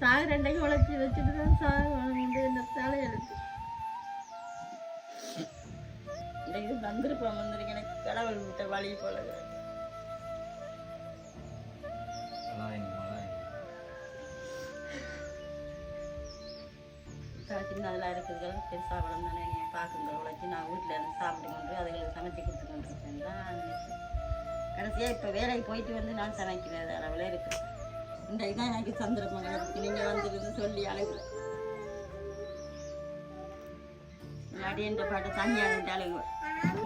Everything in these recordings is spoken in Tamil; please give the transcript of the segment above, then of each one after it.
சாக ரெண்டையும் உழைச்சி வச்சுட்டு தான் சாக வேணும்னு இந்த தலையெழுத்து இன்றைக்கு வந்திருப்போம் வந்திருக்கு எனக்கு கடவுள் விட்ட வழி போல சின்னதெல்லாம் இருக்குது பெருசாக வளர்ந்தானே நீங்கள் பார்க்குங்க. உழைச்சி நான் வீட்டில் இருந்து சாப்பிட்டு கொண்டு அதுகளுக்கு சமைச்சு கொடுத்து கொண்டு இருக்கேன் தான் கடைசியாக இப்போ வேலைக்கு போயிட்டு வந்து நான் சமைக்கிறேன். அளவில் இருக்கு. இன்றைக்கு தான் எனக்கு சந்திரமங்க இருக்கு நீங்கள் சொல்லி அழகு இல்லாட்டி என்ற பாட்டு தனியாக அழகு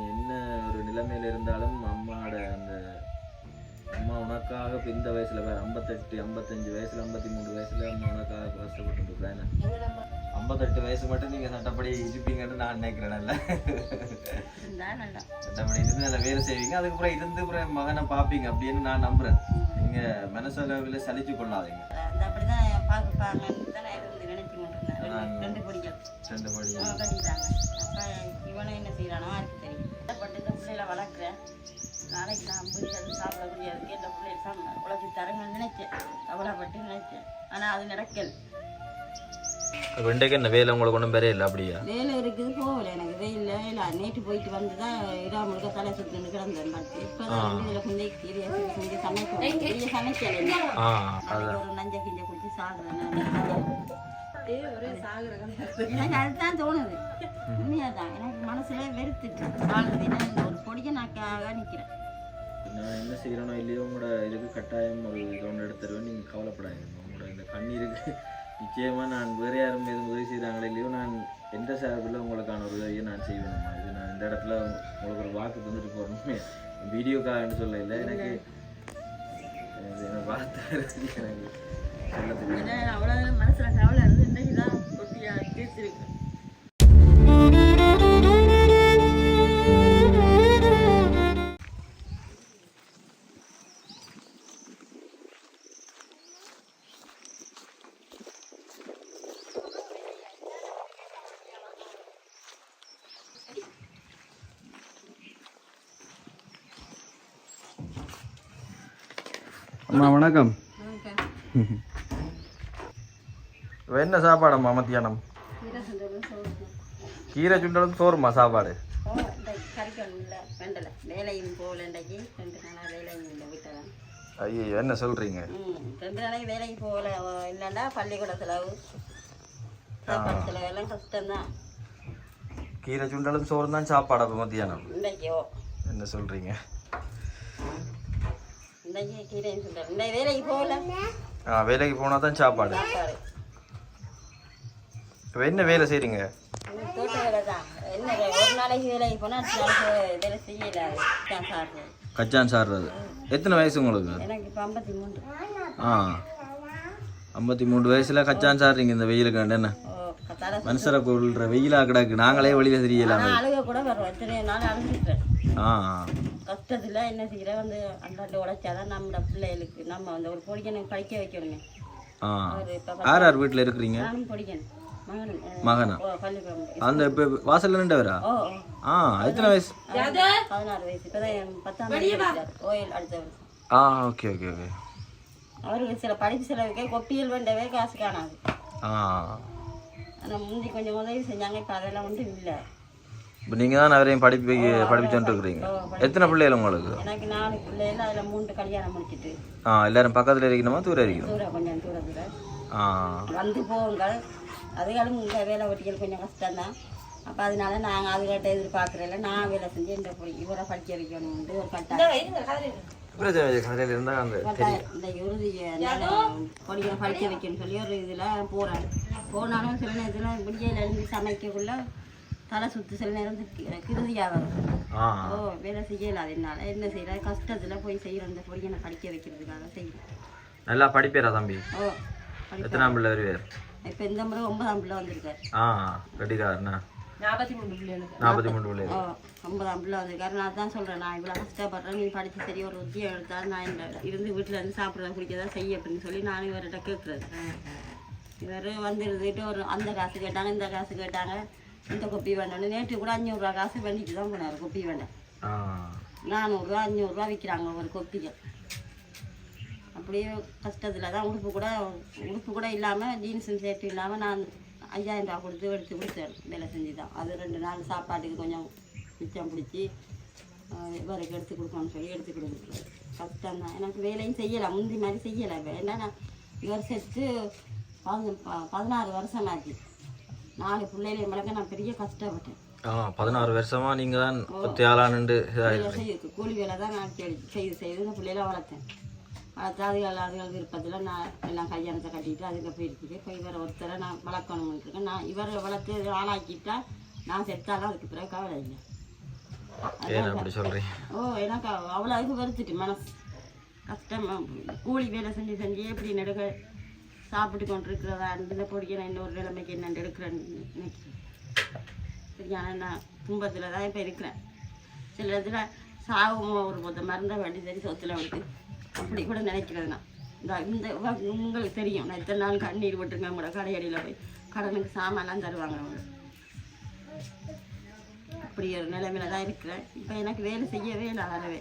என்ன ஒரு நிலைமையில இருந்தாலும் அம்மாவோட அந்த அம்மா உனக்காக இப்ப இந்த வயசுல வேற ஐம்பத்தெட்டு ஐம்பத்தஞ்சு வயசுல ஐம்பத்தி மூணு வயசுல அம்மா உனக்காக கஷ்டப்பட்டு இருக்கேன் ஐம்பத்தெட்டு வயசு மட்டும் நீங்க சட்டப்படி இருப்பீங்கன்னு நான் நினைக்கிறேன் இல்ல இருந்தால் நல்லா சட்டப்படி இருந்து அதில் வேலை செய்வீங்க அதுக்கப்புறம் இருந்து அப்புறம் மகனை பார்ப்பீங்க அப்படின்னு நான் நம்புறேன். நீங்க மனசளவில் சலிச்சு கொள்ளாதீங்க. அப்படிதான் கொண்டிருந்தேன். ரெண்டு பொடிகள். ரெண்டு படி அவங்க கட்டிட்டாங்க. அப்போ இவனும் என்ன செய்யறானோ எனக்கு தெரியும். பட்டு இந்த பிள்ளைகளை வளர்க்குறேன் நாளைக்கு நான் முடியாது சாப்பிட முடியாது. பிள்ளைய சாப்பிட உழைச்சி தரங்கன்னு நினைச்சேன். கவலைப்பட்டு நினைச்சேன். ஆனால் அது நடக்கல. வெண்டைக்கு என்ன வேலை உங்களுக்கு ஒன்றும் பெரிய இல்லை அப்படியா? வேலை இருக்குது போகல எனக்கு. வெயில் இல்லை நேற்று போயிட்டு வந்து தான் இடா முழுக்க தலை சுற்றுன்னு கிடந்தேன் பார்த்து. இப்போ தான் இதில் கொஞ்சம் கீரையை செஞ்சு சமைக்க சமைக்கலை. ஒரு நஞ்ச கிஞ்ச குடிச்சு சாகுறேன் ஒரே சாகுற எனக்கு அதுதான் தோணுது. உண்மையாதான். எனக்கு மனசுல வெறுத்துட்டு சாகுறது என்ன? இந்த ஒரு பொடிய நாக்காக நிக்கிறேன் நான் என்ன செய்கிறேனோ இல்லையோ உங்களோட இதுக்கு கட்டாயம் ஒரு கவுண்ட் எடுத்துருவேன். நீங்கள் கவலைப்படாதீங்க. உங்களோட இந்த கண்ணீருக்கு நிச்சயமாக நான் வேறு யாரும் எதுவும் உதவி செய்கிறாங்களோ இல்லையோ நான் எந்த சார்பில் உங்களுக்கான ஒரு உதவியை நான் செய்வேன் இது நான் இந்த இடத்துல உங்களுக்கு ஒரு வாக்கு தந்துட்டு போகிறேன் வீடியோக்காகன்னு சொல்ல இல்லை. எனக்கு வார்த்தை எனக்கு அவ்வளோ மனசுல கவலை இருந்து இன்னைக்கு தான் கொட்டியா தீர்த்திருக்கு அம்மா வணக்கம். என்ன சாப்பாடம்மா மத்தியானம்? கீரை சுண்டலும் சோறுமா சாப்பாடு? ஐயோ என்ன சொல்றீங்க? ரெண்டு நாளைக்கு வேலைக்கு போகல இல்லைன்னா பள்ளிக்கூட செலவு சாப்பாடு செலவு எல்லாம் கஷ்டம்தான் கீரை சுண்டலும் சோறு தான் சாப்பாடு அப்போ மத்தியானம்? என்ன சொல்றீங்க இன்றைக்கு கீரையும் சொல்கிறேன் இன்னைக்கு வேலைக்கு போகல ஆ வேலைக்கு போனால் தான் சாப்பாடு. இப்போ என்ன வேலை சாப்பிடுறது கச்சான் சாடுறது எத்தனை வயசு உங்களுக்கு? ஆ ஐம்பத்தி மூணு வயசுல கச்சான் சாடுறீங்க இந்த வெயிலுக்கு என்ன? மனுஷரை கொள்ற வெயிலா கிடக்கு. நாங்களே வெளியில தெரியலாமே. ஆ கஷ்டத்தில் என்ன செய்கிற வந்து அந்தாண்டு உழைச்சாதான் நம்ம பிள்ளைகளுக்கு நம்ம வந்து ஒரு பொடிக்கணும் படிக்க வைக்கணுங்க. யார் யார் வீட்டில் இருக்கிறீங்க? நானும் படிக்கணும் மகன்? அந்த இப்போ வாசல்ல நின்றவரா? ஓ. ஓ ஆ எத்தனை வயசு? பதினாறு வயசு. இப்போதான் பத்தாம். ஓயில் அடுத்த வருஷம் ஆ ஓகே ஓகே ஓகே. அவருக்கு சில படிப்பு செலவுக்கே கொப்பியல் வேண்டவே காசு காணாது. ஆ. ஆனால் முந்தி கொஞ்சம் உதவி செஞ்சாங்க இப்போ அதெல்லாம் ஒன்றும் இல்லை. இப்போ நீங்கள் தான் அவரையும் படிப்பு படிப்பிச்சுட்டு இருக்கிறீங்க. எத்தனை பிள்ளைகள் உங்களுக்கு? எனக்கு நாலு பிள்ளைகள் அதில் மூன்று கல்யாணம் முடிச்சிட்டு. ஆ எல்லாரும் பக்கத்தில் இருக்கணுமா தூரம் இருக்கணும்? தூரம் கொஞ்சம் தூரத்தில் ஆ. வந்து போங்கள். அதுகளும் இந்த வேலை வெட்டிகள் கொஞ்சம் கஷ்டம்தான். அப்போ அதனால நாங்கள் அதுகிட்ட எதிர்பார்க்குறதில்ல நான் வேலை செஞ்சு இந்த இவரை படிக்க வைக்கணும்னு ஒரு கட்டாயம். கடையில் இருந்தால் அந்த இந்த இறுதி படிக்க வைக்கணும்னு சொல்லி ஒரு இதில் போகிறாரு போனாலும் சில நேரத்தில் விடியல எழுந்து சமைக்கக்குள்ள தலை சுத்து சில நேரம் கிருதியாக வரும். ஆ. ஓ வேலை செய்யல அதனால என்ன செய்யற கஷ்டத்தில் போய் செய்கிறேன் இந்த பொடியை நான் படிக்க வைக்கிறதுக்காக செய்கிறேன் நல்லா படிப்பேரா தம்பி? ஓ எத்தனாம் பிள்ளை வருவார்? இப்போ இந்த முறை ஒன்பதாம் பிள்ளை வந்திருக்காரு. ஆ கட்டிக்காரண்ணா நாற்பத்தி மூணு பிள்ளைகளுக்கு நாற்பத்தி மூணு பிள்ளை. ஓ ஒன்பதாம் பிள்ளை வந்திருக்காரு. நான் தான் சொல்கிறேன் நான் இவ்வளோ கஷ்டப்படுறேன் நீ படித்து சரி ஒரு உத்தியம் எடுத்தால் நான் இருந்து வீட்டில் இருந்து சாப்பிட்றத குடிக்கிறதா செய்ய அப்படின்னு சொல்லி நானும் இவர்கிட்ட கேட்குறது இவர் வந்து இருந்துட்டு ஒரு அந்த காசு கேட்டாங்க இந்த காசு கேட்டாங்க. இந்த கொப்பி வேண்டாம்னு நேற்று கூட அஞ்சூறுரூவா காசு வேண்டிட்டு தான் போனார் கொப்பி வேண்டாம் நானூறுரூவா அஞ்சூறுரூவா விற்கிறாங்க ஒரு கொப்பிக்கு அப்படியே கஷ்டத்தில் தான் உடுப்பு கூட உடுப்பு கூட இல்லாமல் ஜீன்ஸும் சேர்த்து இல்லாமல் நான் ஐயாயிரம் ரூபா கொடுத்து எடுத்து கொடுத்தேன். வேலை செஞ்சு தான். அது ரெண்டு நாள் சாப்பாட்டுக்கு கொஞ்சம் மிச்சம் பிடிச்சி இவருக்கு எடுத்து கொடுக்கணும்னு சொல்லி எடுத்து கொடுக்குறது கஷ்டம் தான். எனக்கு வேலையும் செய்யலை. முந்தி மாதிரி செய்யலை. இப்போ ஏன்னா நான் இவர் செத்து பதினாறு வருஷம் ஆச்சு. நாலு பிள்ளைகளை வளர்க்க நான் பெரிய கஷ்டப்பட்டேன். ஆ பதினாறு வருஷமா நீங்க தான் வேலை செய்ய கூலி வேலை தான் நான் செய்- செய்து செய்து இந்த பிள்ளைகளை வளர்த்தேன். வளர்த்து அதுகள் அதுகள் விருப்பத்தில் நான் எல்லாம் கல்யாணத்தை கட்டிட்டு அதுக்கு போயிருக்குது இப்போ இவரை ஒருத்தரை நான் வளர்க்கணும்னு நான் இவரை வளர்த்து ஆளாக்கிட்டா நான் செத்தாலும் அதுக்கு பிறகு கவலை இல்லை. அப்படி ஓ எனக்கு அவ்- அவ்வளோ இது வருத்துட்டு மனசு. கஷ்டமா கூலி வேலை செஞ்சு செஞ்சு எப்படி நெடுக்க சாப்பிட்டு கொண்டிருக்கிறதா? இந்த பொடிக்க நான் இன்னொரு நிலைமைக்கு என்ன எடுக்கிறேன்னு நினைக்கிறேன். சரியான நான் துன்பத்தில் தான் இப்போ இருக்கிறேன். சில இடத்துல சாகும் ஒரு மொத்த மருந்தை வண்டி சரி சொத்தில் விட்டு அப்படி கூட நினைக்கிறது நான். இந்த இந்த உங்களுக்கு தெரியும். நான் இத்தனை நாள் கண்ணீர் விட்டுருங்க கூட கடையடியில் போய் கடனுக்கு சாமான்லாம் தருவாங்க அவங்க. அப்படி ஒரு நிலைமையில தான் இருக்கிறேன். இப்போ எனக்கு வேலை செய்யவே இல்லை அறவே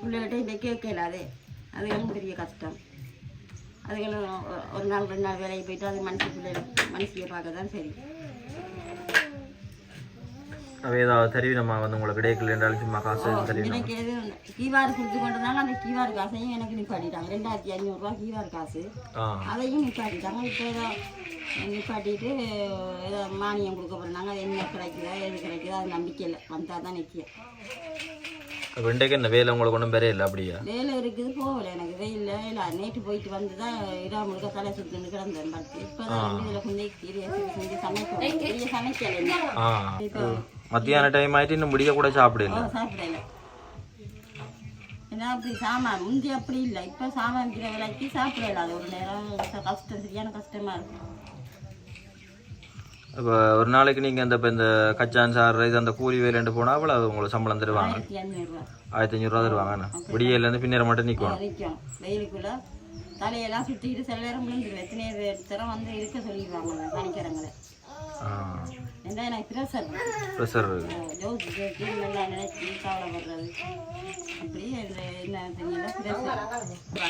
பிள்ளைகிட்ட இதை இல்லாதே. அது எனக்கு பெரிய கஷ்டம். அதுகளும் ஒ- ஒரு நாள் ரெண்டு நாள் வேலைக்கு போயிட்டு அது மனுஷி பிள்ளை மனுஷியை பார்க்க தான் சரி. அவ ஏதாவது தெரிவினமா வந்து உங்களுக்கு கிடைக்கல என்றாலும் சும்மா காசு எதுவும் தெரியும்? எனக்கு எது கீவார் கொடுத்து கொண்டதுனால அந்த கீவார் காசையும் எனக்கு நிப்பாட்டிட்டாங்க. ரெண்டாயிரத்தி ஐநூறுரூவா கீவார் காசு. அதையும் நிப்பாட்டிட்டாங்க. இப்போ ஏதோ நிப்பாட்டிட்டு ஏதோ மானியம் கொடுக்க போகிறாங்க அது என்ன கிடைக்குதோ எது கிடைக்குதோ அது நம்பிக்கை இல்லை. வந்தால் தான் நிற்கும் இன்றைக்கு என்ன வேலை உங்களுக்கு ஒன்றும் பெரிய இல்லை அப்படியா? வேலை இருக்குது போகல. எனக்கு வெயில் இல்லை நேற்று போயிட்டு வந்து தான் இரா முழுக்க தலை சுற்றுன்னு கிடந்தேன். படுத்து இப்போ தான் இதில் கொஞ்சம் செஞ்சு பெரிய சமைக்கல ஆ. இப்போ மத்தியான டைம் ஆயிட்டு இன்னும் முடிய கூட சாப்பிடல. சாப்பிடல. ஏன்னா அப்படி சாமான் முந்தி அப்படி இல்லை. இப்போ சாமான் விற்கிற விலைக்கு சாப்பிடல. அது ஒரு நேரம் கஷ்டம் சரியான கஷ்டமா இருக்கும். இப்போ ஒரு நாளைக்கு நீங்கள் இந்த இப்போ இந்த கச்சான் சார் இது அந்த கூலி வேலைன்னு போனால் அவ்வளோ உங்களுக்கு சம்பளம் தருவாங்க. ஆயிரத்தி அஞ்சூறுரூவா தருவாங்க விடியலேருந்து பின்னேற மட்டும் நிற்கும். வெயிலுக்குள்ள தலையெல்லாம் சுற்றிக்கிட்டு சில நேரம் விழுந்துடும் எத்தனை தரம் வந்து இருக்க சொல்லிடுவாங்க ஆ. என்ன எனக்கு ப்ரெஷர் ப்ரெஷர் ஜோசி கேட்டு நல்லா நினைச்சி கவலைப்படுறது. அப்படி இந்த என்ன தெரியல ப்ரெஷர்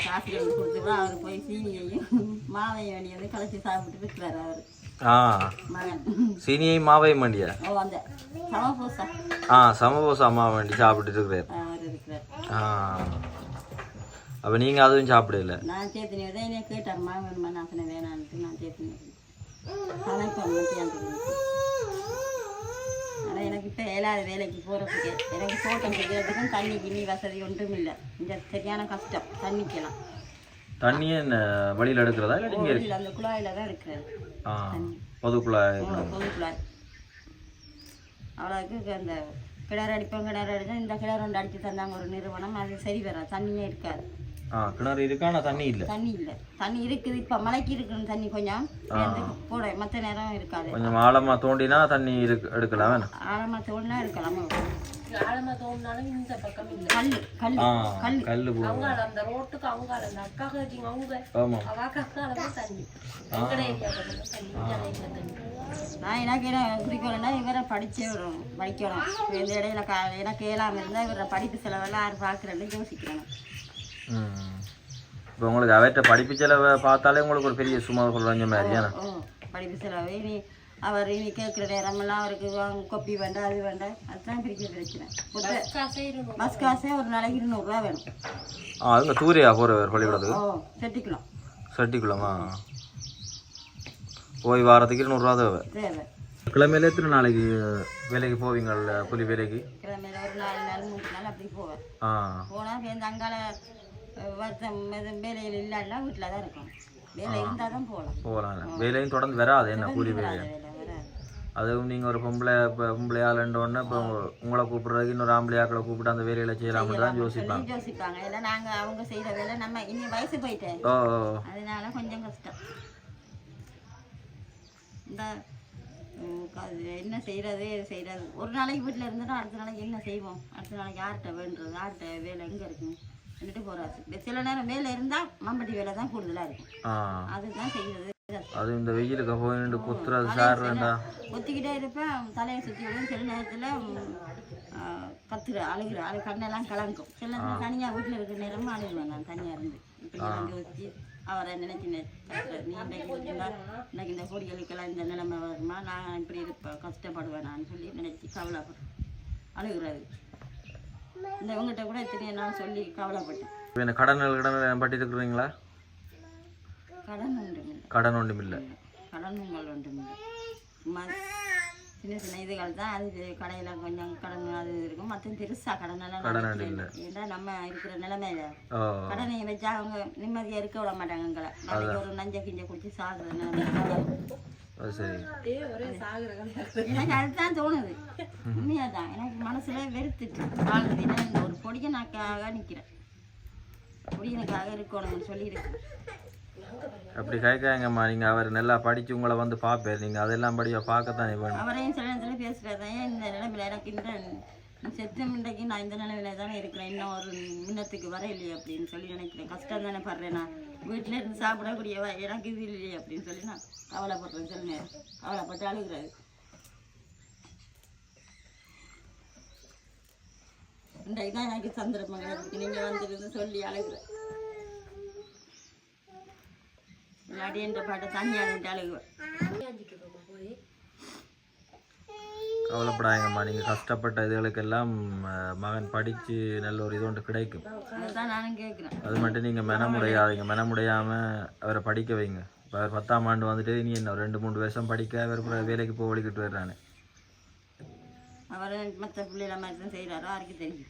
காசுகள் கொடுத்துட்டு அவர் போய் சீனியையும் மாவையும் வேணி வந்து கலைச்சி சாப்பிட்டு இருக்கிறார் அவர். ஆ. சீனியை மாவை மண்டியா? ஆ சமபோசா மாவை வண்டி சாப்பிட்டுட்டு இருக்கிறார். ஆ அப்போ நீங்கள் அதுவும் சாப்பிடல? நான் சேத்தினி தான் என்னைய கேட்டார் வேணுமா? நான் வேணான்ட்டு நான் மத்தியானத்துக்கு ஆனால் எனக்கு இப்போ ஏழாவது வேலைக்கு போகிறதுக்கு எனக்கு தோட்டம் செய்கிறதுக்கும் தண்ணி கிண்ணி வசதி ஒன்றும் இல்லை. இந்த சரியான கஷ்டம். தண்ணிக்கெல்லாம். தண்ணியே என்ன வழியில் எடுக்கிறதா இல்லை அந்த குழாயில் தான் இருக்கிறது ஆ பொதுக்குள்ள பொது குழாய் அவ்வளோக்கு அந்த கிணறு அடிப்போம் கிணறு அடித்தா இந்த கிணறு ஒன்று அடித்து தந்தாங்க ஒரு நிறுவனம். அது சரி வராது தண்ணியே இருக்காது. ஆ கிணறு இருக்கு? ஆனால் தண்ணி இல்லை. தண்ணி இல்லை. தண்ணி இருக்குது. இப்போ மழைக்கு இருக்குது தண்ணி கொஞ்சம் சேர்ந்து போட. மற்ற நேரம் இருக்காது. கொஞ்சம் ஆழமாக தோண்டினா தண்ணி இருக்கு எடுக்கலாம். வேணாம். ஆழமாக தோண்டினா இருக்கலாம். ஆழமா தோணுனாலும் இந்த பக்கம் இல்லை. கல் கல் கல் கல் அந்த ரோட்டுக்கு அங்கால அந்த அக்கா கேட்டீங்க அவங்க ஆமாம் தண்ணி. தண்ணி நான் என்ன குறிக்கோள்னா இவரை படிச்சே வரும் படிக்கணும் இந்த இடையில எனக்கு ஏழாம இருந்தால் இவரை படிப்பு செலவெல்லாம் யார் பார்க்குறேன்னு யோசிக்கிறேன் இப்போ உங்களுக்கு அவர்கிட்ட படிப்பு செலவை பார்த்தாலே உங்களுக்கு ஒரு பெரிய சும்மா சொல்கிறாங்க மாதிரி படிப்பு செலவு. இனி அவர் இனி கேட்குற நேரமெல்லாம் அவருக்கு கொப்பி வேண்டாம் அது வேண்டாம். அதுதான் பெரிய பிரச்சனை. பஸ் காசே ஒரு நாளைக்கு இருநூறுவா வேணும். ஆ அதுங்க தூரியா போகிறவர் பள்ளிக்கூடத்துக்கு? ஓ செட்டிக்கலாம் சட்டிக்குளமா. போய் வாரத்துக்கு இருநூறுவா தேவை. தேவை. கிழமையில எத்தனை நாளைக்கு வேலைக்கு போவீங்கள்ல கூலி வேலைக்கு? கிழமையில ஒரு நாலு நாள் மூணு நாள் அப்படி போவேன். ஆ. போனால் சேர்ந்து அங்கால வருத்தம் வேலையில் இல்லாட்டினா வீட்டில் தான் இருக்கும் வேலை இருந்தால் தான் போகலாம். போகலாம் வேலையும் தொடர்ந்து வராது என்ன கூலி வேலை. அதுவும் நீங்கள் ஒரு பொம்பளை இப்போ பொம்பளை ஆளுன்றோடனே இப்போ உங்களை கூப்பிட்றதுக்கு இன்னொரு ஆம்பளை ஆக்களை கூப்பிட்டு அந்த வேலையில செய்யலாம்னு தான் யோசிப்பாங்க. யோசிப்பாங்க. ஏன்னா நாங்கள் அவங்க செய்கிற வேலை நம்ம இனி வயசு போயிட்டேன் ஓ. அதனால கொஞ்சம் கஷ்டம். இந்த என்ன செய்கிறது செய்கிறது ஒரு நாளைக்கு வீட்டில் இருந்துட்டா அடுத்த நாளைக்கு என்ன செய்வோம்? அடுத்த நாளைக்கு யார்கிட்ட வேண்டுறது? யார்கிட்ட வேலை எங்கே இருக்கும் வந்துட்டு போகிறாரு சில நேரம் வேலை இருந்தால் மம்பட்டி வேலை தான் கூடுதலாக இருக்கும். அதுதான் செய்கிறது அது இந்த வெயிலுக்கு போயிட்டு குத்துறது சார் வேண்டாம். ஒத்திக்கிட்டே இருப்பேன் தலையை சுற்றி விடும் சில நேரத்தில் கத்துற அழுகிற அழு கண்ணெல்லாம் கலங்கும். சில நேரம் தனியாக வீட்டில் இருக்கிற நேரமும் அழுகுவேன் நான் தனியாக இருந்து. இப்படி வந்து வச்சு அவரை நினைச்சு நெ- இன்னைக்கு இன்னைக்கு இந்த கொடிகளுக்கெல்லாம் இந்த நிலைமை வருமா? நான் இப்படி இருப்பேன் கஷ்டப்படுவேன் நான் சொல்லி நினைச்சு கவலைப்படுறேன் அழுகுறாரு இந்த இவங்ககிட்ட கூட எத்தனையோ நான் சொல்லி கவலைப்பட்டேன். என்ன கடன்கள் கடன் பட்டி இருக்கிறீங்களா? கடன் ஒன்றும் கடன் ஒன்றும் இல்லை. கடன் உங்கள் ஒன்றும் இல்லை. சும்மா சின்ன சின்ன இதுகள் தான். அது கடையில் கொஞ்சம் கடன் அது இருக்கும். மற்ற பெருசா கடன் எல்லாம் கடன் இல்லை. ஏன்னா நம்ம இருக்கிற நிலைமையில கடனை வச்சா அவங்க நிம்மதியா இருக்க விட மாட்டாங்க எங்களை. ஒரு நஞ்ச கிஞ்ச குடிச்சு சாகுற நிலைமை அது சரி. எனக்கு அதுதான் தோணுது. உண்மையா தான் எனக்கு மனசுல வெறுத்துட்டு வாழ்றது ஏன்னா ஒரு பொடியனாக்காக நிக்கிறேன். பொடியனுக்காக இருக்கணும்னு சொல்லியிருக்கு. அப்படி கேட்காங்கம்மா நீங்கள் அவர் நல்லா படித்து உங்களை வந்து பார்ப்பார் நீங்கள் அதெல்லாம் படியாக பார்க்கத்தானே வேணும். அவரையும் சில நேரத்தில் பேசுகிறேன் ஏன் இந்த நிலைமையில எனக்கு இந்த செத்த மிண்டைக்கு நான் இந்த நிலைமையில தானே இருக்கிறேன். இன்னும் ஒரு மின்னத்துக்கு வர இல்லையே அப்படின்னு சொல்லி நினைக்கிறேன். கஷ்டம் தானே படுறேன் நான். வீட்டில் இருந்து சாப்பிடக்கூடிய எனக்கு இது இல்லையே அப்படின்னு சொல்லி நான் கவலைப்படுறேன் சொல்லுங்க. கவலைப்பட்டு அழுகிறாரு. இன்றைக்கு தான் எனக்கு சந்தர்ப்பம் கிடைச்சிருக்கு நீங்கள் வந்துருந்து சொல்லி அழுகிறேன். விளையாடி என்ற பாட்டை தனியாக அழுகுவேன். கவலைப்படாதீங்கம்மா. நீங்கள் கஷ்டப்பட்ட இதுகளுக்கெல்லாம் மகன் படித்து நல்ல ஒரு இது ஒன்று கிடைக்கும். அது மட்டும் நீங்கள் மெனமுடையாதீங்க. மெனமுடையாமல் அவரை படிக்க வைங்க. இப்போ அவர் பத்தாம் ஆண்டு வந்துட்டு இனி என்ன ரெண்டு மூணு வருஷம் படிக்க அவர் வேலைக்கு போய் ஒழிக்கிட்டு வர்றானே. அவர் மற்ற பிள்ளைகள மாதிரி தான் செய்கிறாரோ யாருக்கு தெரியும்.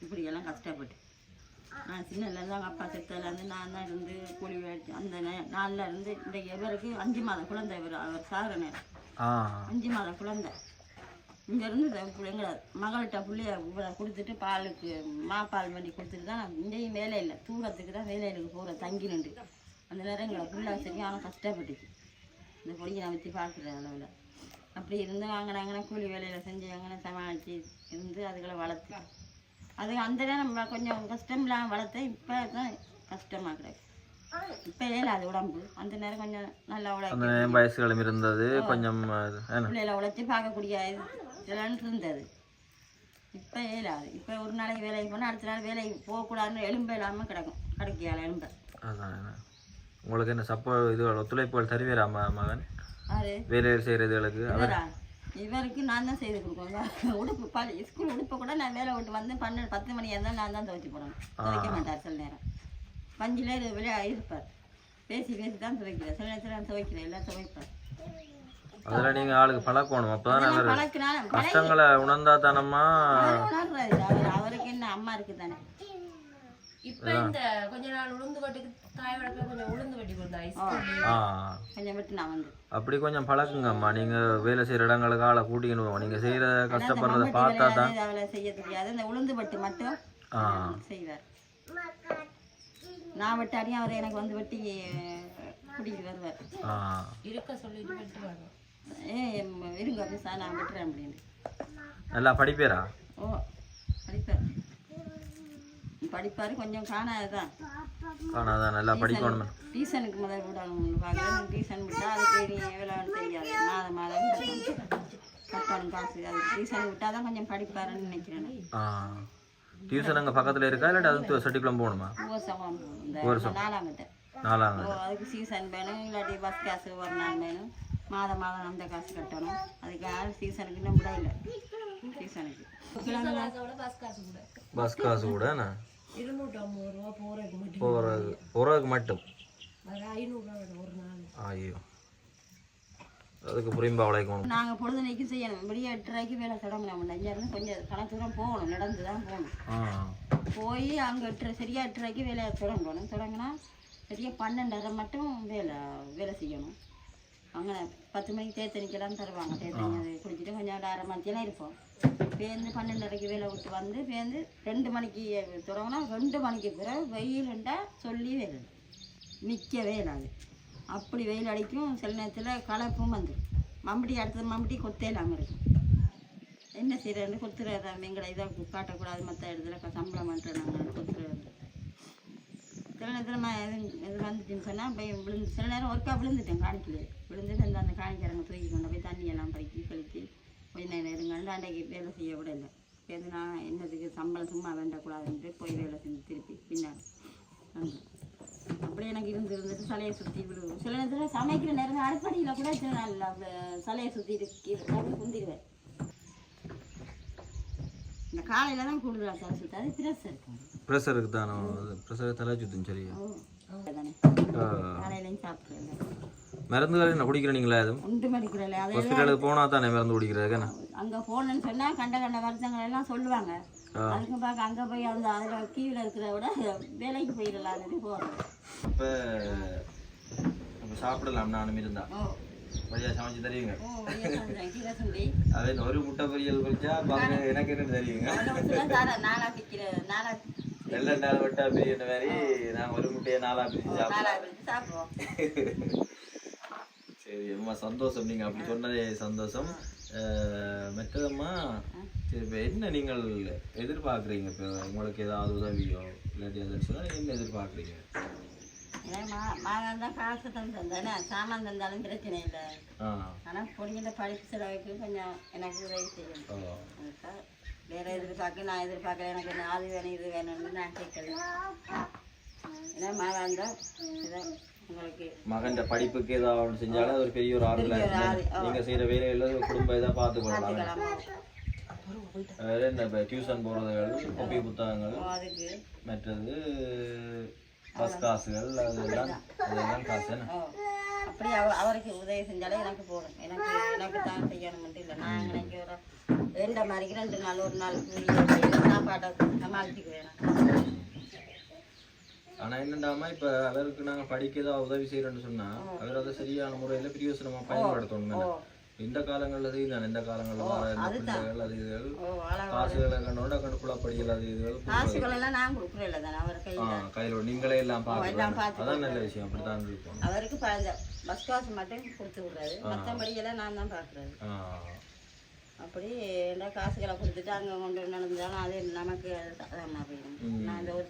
இப்படியெல்லாம் கஷ்டப்பட்டு. நான் சின்னதுலேருந்து அவங்க அப்பா செத்ததுலேருந்து நான் தான் இருந்து கூலி வேலைக்கு அந்த நே- நாள்ல இருந்து இந்த இவருக்கு அஞ்சு மாதம் குழந்தை இவர் அவர் சாகிற நேரம். அஞ்சு மாதம் குழந்தை. இங்கேருந்து எங்களை மகள்கிட்ட பிள்ளைய கொடுத்துட்டு பாலுக்கு மாப்பால் வண்டி கொடுத்துட்டு தான் நான் இங்கேயும் வேலை இல்லை. தூரத்துக்கு தான் வேலைகளுக்கு போகிற தங்கி நின்று. அந்த நேரம் எங்களை பிள்ளை சரியான கஷ்டப்பட்டுச்சு. இந்த பொடியை நான் வச்சு பார்க்குற அளவில். அப்படி இருந்து வாங்கினாங்கன்னா கூலி வேலையில் செஞ்சு வாங்கின சமாளித்து இருந்து அதுகளை வளர்த்து. அது அந்த நேரம் நம்ம கொஞ்சம் கஷ்டம் இல்லாமல் வளர்த்தேன் இப்போ தான் கஷ்டமாக கிடக்கு. இப்போ ஏழாது உடம்பு. அந்த நேரம் கொஞ்சம் நல்லா உழைக்கும் வயசுகளும் இருந்தது கொஞ்சம் பிள்ளைகளை உழைச்சி பார்க்கக்கூடிய இதெல்லாம் இருந்தது இப்போ இயலாது இப்போ ஒரு நாளைக்கு வேலைக்கு போனால் அடுத்த நாள் வேலைக்கு போகக்கூடாதுன்னு எலும்பு இல்லாமல் கிடக்கும். கிடைக்கியால எலும்பை. உங்களுக்கு என்ன சப்போ இது ஒத்துழைப்புகள் தருவீரா மகன்? வேலையில் செய்கிறதுகளுக்கு அவர் இவருக்கு நான் தான் செய்து கொடுக்கணும். உடுப்பு பள்ளி ஸ்கூல் உடுப்பை கூட நான் வேலை விட்டு வந்து பன்னெண்டு பத்து மணி இருந்தால் நான் தான் துவைச்சி போடணும். துவைக்க மாட்டார் சில நேரம். பஞ்சில் விளையா இருப்பார். பேசி பேசி தான் துவைக்கிறேன் சில நேரத்தில் நான் துவைக்கிறேன் எல்லாம் துவைப்பார். அதில் நீங்கள் ஆளுக்கு பழக்கணும். அப்போ தான் அவர் பழக்கினால கஷ்டங்களை உணர்ந்தா தானம்மா? அவருக்கு என்ன? அம்மா இருக்கு தானே. இப்ப இந்த கொஞ்ச நாள் உளுந்து வட்டுக்கு தாய் வளர்க்க கொஞ்சம் உளுந்து வட்டி கொடுத்தா விட்டு அப்படி கொஞ்சம் பழக்குங்கம்மா. நீங்கள் வேலை செய்கிற இடங்களுக்கு ஆளை கூட்டிக்கணும் போவோம் நீங்கள் செய்கிற கஷ்டப்படுறத பார்த்தா தான். அவளை செய்ய தெரியாது. இந்த உளுந்து பட்டு மட்டும் ஆ. செய்வார். நான் வெட்டாடியும் அவர் எனக்கு வந்து வெட்டி கூட்டிகிட்டு வருவார். இருக்க சொல்லிட்டு வெட்டுவாங்க ஏ இருங்க சார் நான் வெட்டுறேன் அப்படின்னு. நல்லா படிப்பேரா? ஓ படிப்பார். படிப்பார் கொஞ்சம் காணாதுதான் ஆனால் தான் நல்லா படிக்கணும் டியூஷனுக்கு முதல் விடணும் பார்க்குறேன் டியூஷன் விட்டால் அதுக்கு நீ எவ்வளோன்னு தெரியாது. மாதம் மாதம் கட்டணும். காசு அது டியூஷன் விட்டால் தான் கொஞ்சம் படிப்பாருன்னு நினைக்கிறேன் டியூஷன் அங்கே பக்கத்தில் இருக்கா இல்லாட்டி அது சட்டிக்குளம் போகணுமா? வருஷம் இந்த நாலாம் கிட்ட ஓ அதுக்கு சீசன் வேணும் இல்லாட்டி பஸ் காசு ஒரு நாள் வேணும். மாதம் மாதம் அந்த காசு கட்டணும். அதுக்கு யாரும் சீசனுக்கு இன்னும் விட இல்லை சீசனுக்கு பஸ் காசு கூட. போறதுக்கு மட்டும். ஐயோ. அதுக்கு புரியும்பா உழைக்கணும். நாங்கள் பொழுதுனைக்கும் செய்யணும். வெளியே எட்டு ரூபாய்க்கு வேலை தொடங்கணும். இருந்து கொஞ்சம் கணக்கு தூரம் போகணும். நடந்து தான் போகணும். ஆ. போய் அங்கே எட்டு சரியாக எட்டு ரூபாய்க்கு வேலையை தொடங்கணும். தொடங்கினா சரியாக பன்னெண்டரை மட்டும் வேலை வேலை செய்யணும். அங்கே பத்து மணிக்கு தேத்தனிக்கெல்லாம் தருவாங்க தேத்தனி அது குடிச்சிட்டு கொஞ்சம் அரை மணிக்கெல்லாம் இருப்போம் பேருந்து பன்னெண்டரைக்கு வேலை விட்டு வந்து பேருந்து ரெண்டு மணிக்கு தொடங்கினா ரெண்டு மணிக்கு பிறகு வெயிலுண்டா சொல்லி வேலை நிற்கவே இல்லாது அப்படி வெயில் அடிக்கும் சில நேரத்தில் கலப்பும் வந்துடும் மம்பட்டி அடுத்தது மம்பட்டி கொத்தே இல்லாமல் இருக்கும் என்ன செய்யறது கொத்துறதா எங்களை இதை காட்டக்கூடாது மற்ற இடத்துல சம்பளம் பண்ணுறோம் நாங்கள் கொத்துறது சில நேரத்தில் நான் இது வந்துச்சுன்னு சொன்னால் போய் விழுந்து சில நேரம் ஒருக்கா விழுந்துட்டேன் காணிக்கல விழுந்துட்டு அந்த அந்த காணிக்கிறவங்க தூக்கி கொண்டு போய் தண்ணியெல்லாம் பறிக்கி கழித்து கொஞ்ச நேரம் இருங்க அன்றைக்கு வேலை செய்ய விட இல்லை சேர்ந்து நான் என்னதுக்கு சம்பளம் சும்மா வேண்டக்கூடாதுன்ட்டு போய் வேலை செஞ்சு திருப்பி பின்னாடி வந்தேன் அப்படி எனக்கு இருந்து இருந்துட்டு சலையை சுற்றி விடுவோம் சில நேரத்தில் சமைக்கிற நேரம் அடுப்படியில் கூட சில நாள் சலையை சுற்றி இருக்கு குந்திடுவேன் இந்த காலையில் தான் கூடுதலாக தலை சுற்றி அது பிரஸ் இருக்கும் ப்ரெஷருக்கு தானோ ப்ரெஷர் தலை சுத்தும் சரியா. காலையிலையும் சாப்பிட்றேன் மருந்துகள் என்ன குடிக்கிறீங்களா எதுவும்? ஒன்று மடிக்கிறல அதே ஹாஸ்பிட்டலுக்கு போனால் தானே மருந்து குடிக்கிறது அங்கே போனேன்னு சொன்னால் கண்ட கண்ட வருத்தங்கள் எல்லாம் சொல்லுவாங்க. அதுக்கு பார்க்க அங்கே போய் அந்த அதில் கீழே இருக்கிறத விட வேலைக்கு போகிறேன் இப்போ நம்ம சாப்பிடலாம் நானும் இருந்தா. வழியாக சமைச்சு தருவீங்க. அதே ஒரு முட்டை பொரியல் பொரிச்சா பாருங்க எனக்கு என்ன தெரியுங்க. நல்ல நாள் வெட்டா பிரியாணி மாதிரி நான் ஒரு முட்டையை நாலா விற்று சாப்பிடுவோம். சரி அம்மா சந்தோஷம். நீங்கள் அப்படி சொன்னதே சந்தோஷம். மற்றதம்மா சரி இப்போ என்ன நீங்கள் எதிர்பார்க்குறீங்க? இப்போ உங்களுக்கு ஏதாவது உதவியோ இல்லாட்டி எதுன்னு சொன்னால் என்ன எதிர்பார்க்குறீங்க? மாதம் தான் காசு தந்தேன். சாமான் தந்தாலும் பிரச்சனை இல்லை. ஆனால் பொண்ணுங்கிட்ட படிப்பு செலவுக்கு கொஞ்சம் எனக்கு உதவி செய்யணும் வேற எதிர்பார்க்க நான் எதிர்பார்க்கல. எனக்கு அது வேணும் இது வேணும்னு நான் கேட்கல. ஏன்னா மாதம் தான் மகன் படிப்புக்கு ஏதாவது செஞ்சாலும் ஒரு பெரிய ஒரு ஆறுதல் ஆ. நீங்கள் செய்கிற வேலையில குடும்பம் இதாக பார்த்து கொள்ளலாம் வேறு என்ன இப்போ டியூஷன் போகிறதுகள் கொப்பி புத்தகங்கள் மற்றது பஸ் காசுகள் அதெல்லாம் அதெல்லாம் காசு என்ன அப்படி அவ அவருக்கு உதவி செஞ்சாலே எனக்கு போதும். எனக்கு எனக்கு தான் செய்யணும்ட்டு இல்லை. நான் எனக்கு ஒரு ரெண்டு மாதிரிக்கு ரெண்டு நாள் ஒரு நாள் சாப்பாட்டை நான். ஆனா என்னண்டாமா இப்ப அவருக்கு நாங்க படிக்க ஏதாவது உதவி செய்யறோம்னு சொன்னா அவர் அதை சரியான முறையில பிரயோசனமா பயன்படுத்தணும் இந்த காலங்கள்ல செய்யலாம் இந்த காலங்கள்ல பிள்ளைகள் அது இதுகள் காசுகளை கண்டோட கண்டு குழப்படிகள் அது இதுகள் காசுகள் எல்லாம் நான் கொடுக்குறேன் தானே அவர் கையில். கையில நீங்களே எல்லாம் பார்க்கலாம் அதான் நல்ல விஷயம் அப்படித்தான் இருக்கும் அவருக்கு பஸ் காசு மட்டும் கொடுத்து விடுறாரு. மற்றபடி எல்லாம் நான் தான் பார்க்குறது. ஆ, அப்படி என்ன காசுகளை கொடுத்துட்டு அங்கே கொண்டு நடந்தாலும் அது நமக்கு அது சாதாரணமாக போயிடும் நான் இந்த ஒரு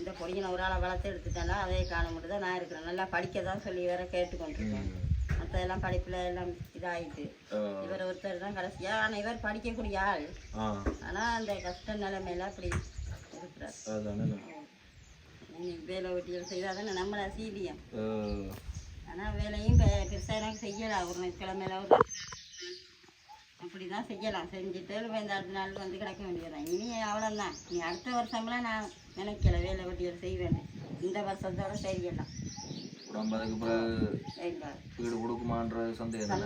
இந்த பொடியை ஒரு ஆளை வளர்த்து எடுத்துட்டேன்னா அதே காண தான் நான் இருக்கிறேன். நல்லா படிக்க தான் சொல்லி வேற கேட்டுக்கொண்டிருக்கேன். ம். மற்றதெல்லாம் படிப்பில் எல்லாம் இதாகிட்டு இவர் ஒருத்தர் தான் கடைசியாக ஆனால் இவர் படிக்கக்கூடிய ஆள். ஆனால் அந்த கஷ்ட நிலைமையில அப்படி இருக்கிறார். வேலை வெட்டிகள் செய்தால் தானே நம்மளை சீவியம். ஆனால் வேலையும் எனக்கு செய்யலாம் ஒரு கிழமையில ஒரு அப்படி தான் செய்யலாம். செஞ்சுட்டு இந்த அடுத்த நாள் வந்து கிடக்க வேண்டியதுதான். இனி அவ்வளோதான் நீ அடுத்த வருஷம்லாம் நான் நினைக்கல. வேலை வெட்டிகள் செய்வேன் இந்த வருஷத்தோட செய்யலாம் நம்ம அதுக்கு பிறகு வீடு கொடுக்குமான்ற சந்தேகம்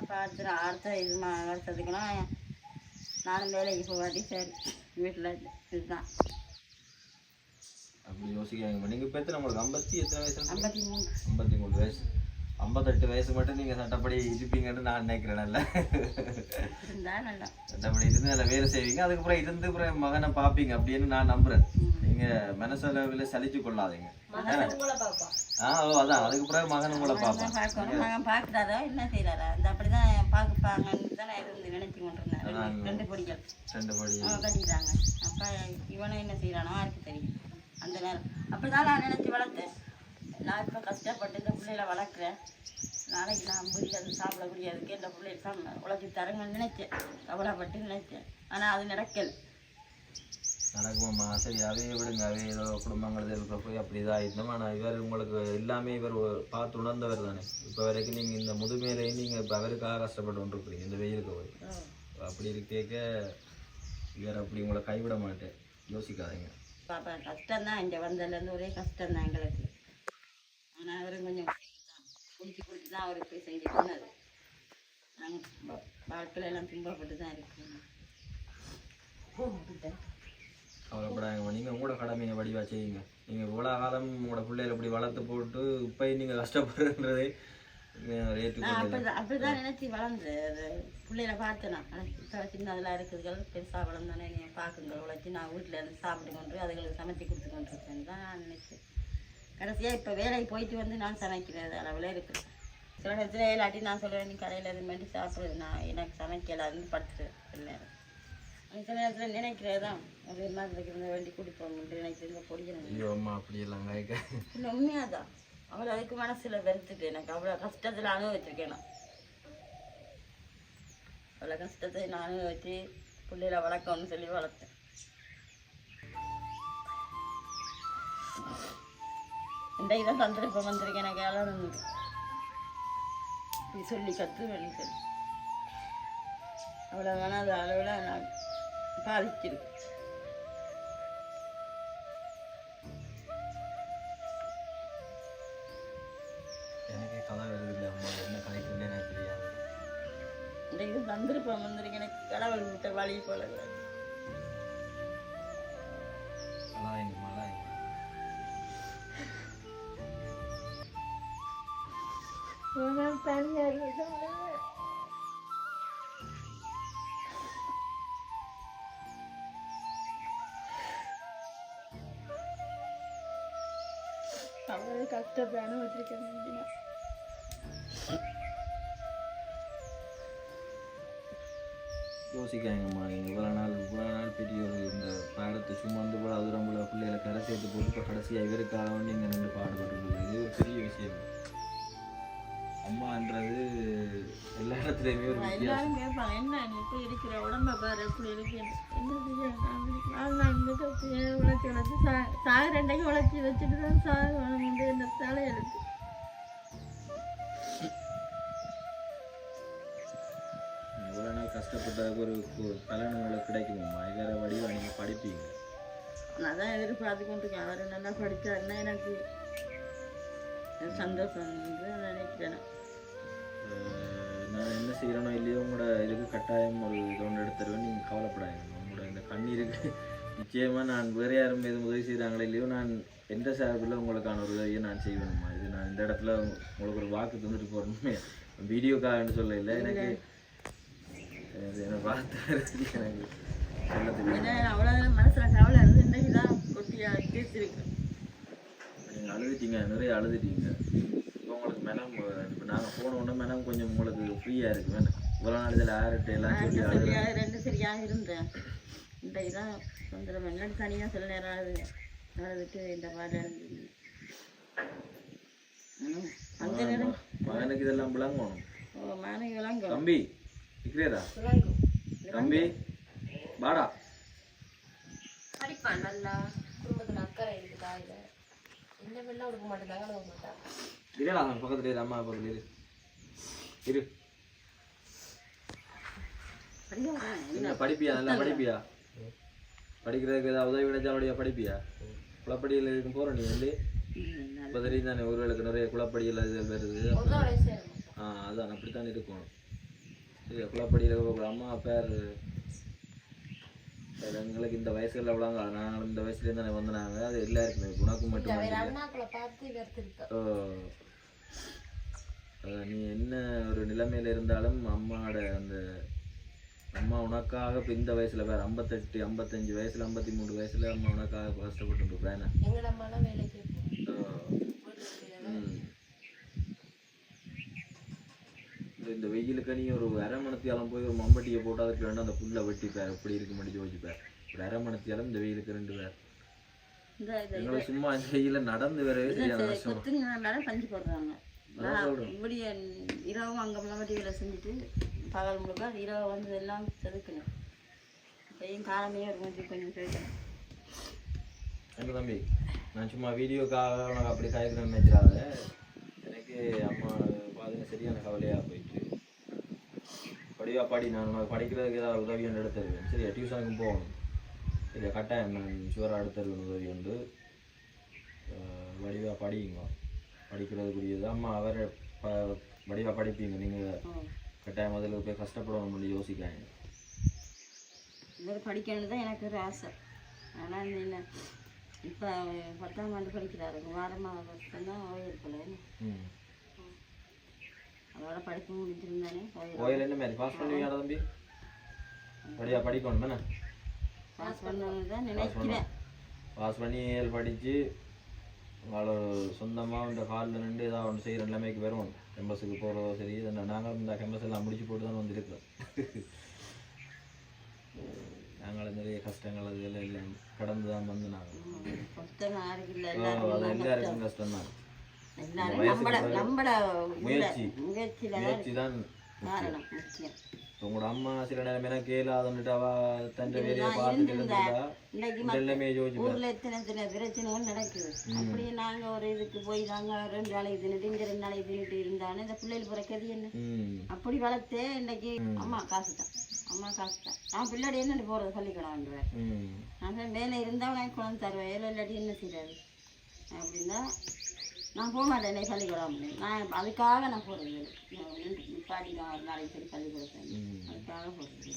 அப்போ அடுத்த அடுத்த இது வருஷத்துக்குலாம் நானும் வேலைக்கு போகாட்டி சரி. வீட்டில் இதுதான். அப்படி யோசிக்காங்க நீங்க இப்ப எத்தனை? உங்களுக்கு ஐம்பத்தி எத்தனை வயசு ஐம்பத்தி மூணு. ஐம்பத்தி மூணு வயசு. ஐம்பத்தெட்டு வயசு மட்டும் நீங்க சட்டப்படி இருப்பீங்கன்னு நான் நினைக்கிறேன் நல்ல. சட்டப்படி இருந்து நல்ல வேலை செய்வீங்க. அதுக்கப்புறம் இருந்து அப்புறம் மகனை பார்ப்பீங்க அப்படின்னு நான் நம்புறேன். நீங்க மனசளவில் சலிச்சு கொள்ளாதீங்க. ஆ ஓ அதான். அதுக்கு பிறகு மகன் உங்களை பார்ப்பான் மகன் பார்க்குறாரா என்ன செய்கிறாரா இந்த அப்படி தான் பார்க்குப்பாங்கன்னு தான் நான் இருந்து நினைச்சு கொண்டிருந்தேன் ரெண்டு- பொடிகள். ரெண்டு அப்போ இவனும் என்ன செய்கிறானோ யாருக்கு தெரியும். அந்த நேரம். அப்படி தான் நான் நினச்சி வளர்த்தேன். நான் இப்போ கஷ்டப்பட்டு இந்த பிள்ளைகளை வளர்க்குறேன். நாளைக்கு நான் முடியாது சாப்பிட முடியாதுக்கு இந்த பிள்ளைய சம் உழைச்சி தரங்கன்னு நினைச்சேன். கவலைப்பட்டு நினைச்சேன். ஆனால் அது நடக்கல. நடக்குமாம்மா சரி அதே விடுங்க. அதே ஏதோ குடும்பங்கள் இருக்கிற போய் அப்படி இதாக இருந்தோம் ஆனால் இவர் உங்களுக்கு எல்லாமே இவர் பார்த்து உணர்ந்தவர் தானே. இப்போ வரைக்கும் நீங்கள் இந்த முதுமையிலையும் நீங்கள் இப்போ அவருக்காக கஷ்டப்பட்டு கொண்டிருக்கிறீங்க இந்த வெயிலுக்கு போய் அப்படி இருக்கேக்க இவர் அப்படி உங்களை கைவிட மாட்டேன். யோசிக்காதீங்க. பாப்பா கஷ்டம்தான். இங்கே வந்ததுலேருந்து ஒரே கஷ்டம்தான் எங்களுக்கு. ஆனால் அவரும் கொஞ்சம் குடிச்சு குடிச்சு தான் அவருக்கு போய் செஞ்சு பண்ணது நாங்கள் வாழ்க்கையில எல்லாம் துன்பப்பட்டு தான் இருக்கோம் கவலைப்படாங்க நீங்கள் உங்களோட கடமையை வடிவா செய்யுங்க. நீங்கள் இவ்வளோ காலம் உங்களோட பிள்ளைகளை இப்படி வளர்த்து போட்டு இப்போ நீங்கள் ஏற்றுக்கொள்ள அப்படிதான் நினைச்சு வளர்ந்து பிள்ளைகளை பார்த்தேன். இப்போ சின்னதெல்லாம் இருக்குதுகள் பெருசாக வளர்ந்தோன்னே நீ பார்க்குங்க. உழைச்சி நான் வீட்டில் இருந்து சாப்பிட்டு கொண்டு அதுகளுக்கு சமைச்சு கொடுத்து கொண்டு இருக்கேன் தான் நான் நினைச்சேன். கடைசியாக இப்போ வேலைக்கு போயிட்டு வந்து நான் சமைக்கிறது அளவில் இருக்குது சில நேரத்தில் இல்லாட்டி நான் சொல்லுவேன் நீ கடையில் இது மாதிரி சாப்பிடு நான் எனக்கு சமைக்கலாதுன்னு படுத்துருவேன் சில நேரம் சில நேரத்தில் நினைக்கிறது தான் ஒரு மாதிரி இருந்த வேண்டி குடிப்போம் ஐயோ அம்மா அப்படியெல்லாம் உண்மையாக தான் அவளை அதுக்கு மனசில் வெறுத்துட்டு எனக்கு அவ்வளோ கஷ்டத்தில் அனுபவிச்சிருக்கேன் நான். அவ்வளோ கஷ்டத்தை நான் அனுபவிச்சு பிள்ளைகளை வளர்க்கணும்னு சொல்லி வளர்த்தேன். இந்த இதை சந்தர்ப்பம் வந்திருக்கேன் எனக்கு அழகு நீ சொல்லி கற்று சொல்லி அவ்வளோ வேணாத அளவில் நான் பாதிச்சிருக்கு. எனக்கே கதை வருது இல்லை அம்மா. என்ன கதைக்குன்னு எனக்கு தெரியாது. இந்த இது சந்தர்ப்பம் வந்திருக்கு எனக்கு கடவுள் விட்ட வழி போல தனியாக இருக்கு அவ்வளோ கஷ்டத்தை அனுபவிச்சிருக்கேன் முந்தினா. யோசிக்காங்கம்மா நீங்கள் இவ்வளோ நாள் இவ்வளோ நாள் பெரியவர். இந்த பாடத்தை சும்மா வந்து இவ்வளோ தூரம் இவ்வளோ பிள்ளைகளை கடை சேர்த்து போட்டு இப்போ கடைசியாக இவருக்காக வேண்டி இங்கே நின்று பாடுபட்டு இது ஒரு பெரிய விஷயம். அம்மான்றது எல்லா இடத்துலையுமே ஒரு எல்லாரும் கேட்பாங்க என்ன நீ இப்போ இருக்கிற உடம்ப பாரு எப்படி இருக்கு. என்ன செய்ய நான் நாலு நாள் இந்த கத்தி உழைச்சி உழைச்சி சா சாகிற ரெண்டைக்கு உழைச்சி வச்சுட்டு தான் சாகணும் இந்த இந்த தலையெழுத்து. இவ்வளோ நாள் கஷ்டப்பட்டதுக்கு ஒரு ஒரு பலன் உங்களுக்கு கிடைக்குமாம்மா வேற வடிவாக நீங்கள் படிப்பீங்க. நான் தான் எதிர்பார்த்து கொண்டிருக்கேன் அவர் நல்லா படித்தாருன்னா எனக்கு சந்தோஷம் நினைக்கிறேன். நான் என்ன செய்கிறேனோ இல்லையோ உங்களோட இதுக்கு கட்டாயம் ஒரு ஒன்று எடுத்துருவேன். நீங்கள் கவலைப்படாதீங்க. உங்களோட இந்த கண்ணீருக்கு நிச்சயமாக நான் வேறு யாரும் எதுவும் உதவி செய்கிறாங்களோ இல்லையோ நான் எந்த சார்பில் உங்களுக்கான ஒரு உதவியை நான் செய்வேணுமா இது நான் இந்த இடத்துல உங்களுக்கு ஒரு வாக்கு தந்துட்டு போகிறேன்னு வீடியோக்காகன்னு சொல்ல இல்லை. எனக்கு எனக்கு வார்த்தை? எனக்கு அவ்வளோ மனசில் கவலை இருந்து இன்றைக்கு தான் கொட்டியாக தீர்த்திருக்கு நீங்கள் அழுதுட்டீங்க நிறைய அழுதுட்டீங்க. இப்போ உங்களுக்கு மெனம் இப்போ நாங்கள் போன உடனே மெனம் கொஞ்சம் உங்களுக்கு ஃப்ரீயாக இருக்கு. வேணும் இவ்வளோ நாள் இதில் ஆறுட்டு எல்லாம் சொல்லி ரெண்டு சரியாக ரெண்டு சரியாக இருந்தேன். இன்றைக்கு தான் சொந்தம் என்னன்னு தனியாக சில நேரம் அழுது அழுதுட்டு இந்த மாதிரி அழுது. அந்த நேரம். மகனுக்கு இதெல்லாம் விளங்கணும். ஓ மாணவிகளாங்க தம்பி இருக்கிறதா விளங்கும். தம்பி வாடா. படிப்பான் நல்லா. குடும்பத்துல அக்கறை இருக்கு தாயில என்ன வெள்ளம் கொடுக்க மாட்டேங்காங்க அழுக மாட்டான் இல்லடா பக்கத்துல இரு அம்மா பக்கத்துல இரு. இரு. என்ன படிப்பியா? நல்லா படிப்பியா? படிக்கிறதுக்கு ஏதாவது உதவி கிடைச்சா அப்படியா படிப்பியா? குளப்படியில் இருக்கும் போற நீ வந்து. இப்போ தெரியும் தானே ஒருவேளுக்கு நிறைய குளப்படியில் இது வருது. ஆ அதான் அப்படித்தான் இருக்கணும் சரி குளப்படியில் அம்மா பேர் எங்களுக்கு இந்த வயசுல எவ்வளோங்க நாங்கள் இந்த வயசுலேருந்து தானே வந்தாங்க அது எல்லாருக்குமே உனக்கு மட்டும் நீ என்ன ஒரு நிலைமையில இருந்தாலும் அம்மாவோட அந்த அம்மா உனக்காக இப்போ இந்த வயசுல வேற ஐம்பத்தெட்டு ஐம்பத்தஞ்சு வயசுல ஐம்பத்தி மூணு வயசுல அம்மா உனக்காக கஷ்டப்பட்டு இருப்பேன் இந்த- வெயிலுக்கு நீ ஒரு அரை மணத்தியாலம் போய் ஒரு மம்பட்டியை போட்டு அதுக்கு வேண்டாம் அந்த புல்லை வெட்டி பேர். எப்படி இருக்கு மட்டும் யோசிப்பார் ஒரு அரை மணத்தியாலம் இந்த வெயிலுக்கு ரெண்டு பேர். எங்களுக்கு சும்மா இந்த வெயில நடந்து வரவே தெரியாது பஞ்சு போடுறாங்க. இப்படி இரவும் அங்கே வேலை செஞ்சுட்டு பகல் முழுக்க இரவு வந்து எல்லாம் செதுக்கணும் இப்பயும் காலமே ஒரு மாதிரி கொஞ்சம் போயிட்டேன் என்ன தம்பி? நான் சும்மா வீடியோக்காக உனக்கு அப்படி காய்க்கிற நினைக்கிறாத எனக்கு அம்மா பாதுங்க சரியான கவலையாக போயிட்டு படிவா படி நான் உனக்கு படிக்கிறதுக்கு ஏதாவது உதவி ஒன்று எடுத்து தருவேன். சரியா? டியூஷனுக்கும் போகணும். சரியா? கட்டாயம் நான் ஷுவராக எடுத்து தருவேன் உதவி உண்டு அஹ் வடிவா படிங்க படிக்கிறதுக்குரியது. அம்மா அவர் ப வடிவா படிப்பீங்க. நீங்கள் கட்டாயம் முதல்ல போய் கஷ்டப்படணும் சொல்லி யோசிக்காங்க இந்த மாதிரி படிக்கணும்னு தான் எனக்கு ஒரு ஆசை. ஆனால் என்ன? இப்போ பத்தாம் ஆண்டு படிக்கிறாரு. வாரமாக தான் ஓயிருக்கல ம். அதோட படிப்பு முடிஞ்சிருந்தானே? ஓயிரு கோயில் என்ன மாதிரி? பாஸ் பண்ணுவீங்களா தம்பி? படியா படிக்கணும் தானே? பாஸ் நினைக்கிறேன். பாஸ் பண்ணி படித்து அவளை சொந்தமாக இந்த காலில் நின்று ஏதாவது ஒன்று செய்கிற நிலைமைக்கு வருவோம். கேம்பஸுக்கு போகிறதோ சரி இந்த நாங்களும் இந்த கேம்பஸ் எல்லாம் முடிச்சு போட்டு தான் வந்திருக்கிறோம். நாங்களும் நிறைய கஷ்டங்கள் அது எல்லாம் கடந்து தான் வந்து நாங்கள் கஷ்டம் இல்லை எல்லாருக்கும் தான் முயற்சி. முயற்சி தான் உங்களோட அம்மா சில நேரம் எனக்கு இயலாதுன்னுட்டு அவ தன் வேலையை பார்த்துட்டு எல்லாமே ஊர்ல எத்தனை எத்தனை பிரச்சனைகள் நடக்குது. அப்படியே நாங்க ஒரு இதுக்கு போய் நாங்க ரெண்டு நாளைக்கு தின்னுட்டு இங்க ரெண்டு நாளைக்கு தின்னுட்டு இருந்தாலும் இந்த பிள்ளைகள் பிறக்கிறது என்ன? அப்படி வளர்த்தே இன்னைக்கு அம்மா காசு தான் அம்மா காசு தான் நான் பிள்ளாடி என்னட்டு போறது பள்ளிக்கூடம்ன்றேன் ம். நான் வேலை இருந்தால் நான் குழந்தை தருவேன். வேலை இல்லாட்டி என்ன செய்யாது அப்படின்னா நான் போக மாட்டேன் என்னை பள்ளிக்கூடம். நான் அதுக்காக நான் போகிறது பாடி நான் ஒரு நாளைக்கு சரி பள்ளிக்கூடத்தை அதுக்காக போகிறது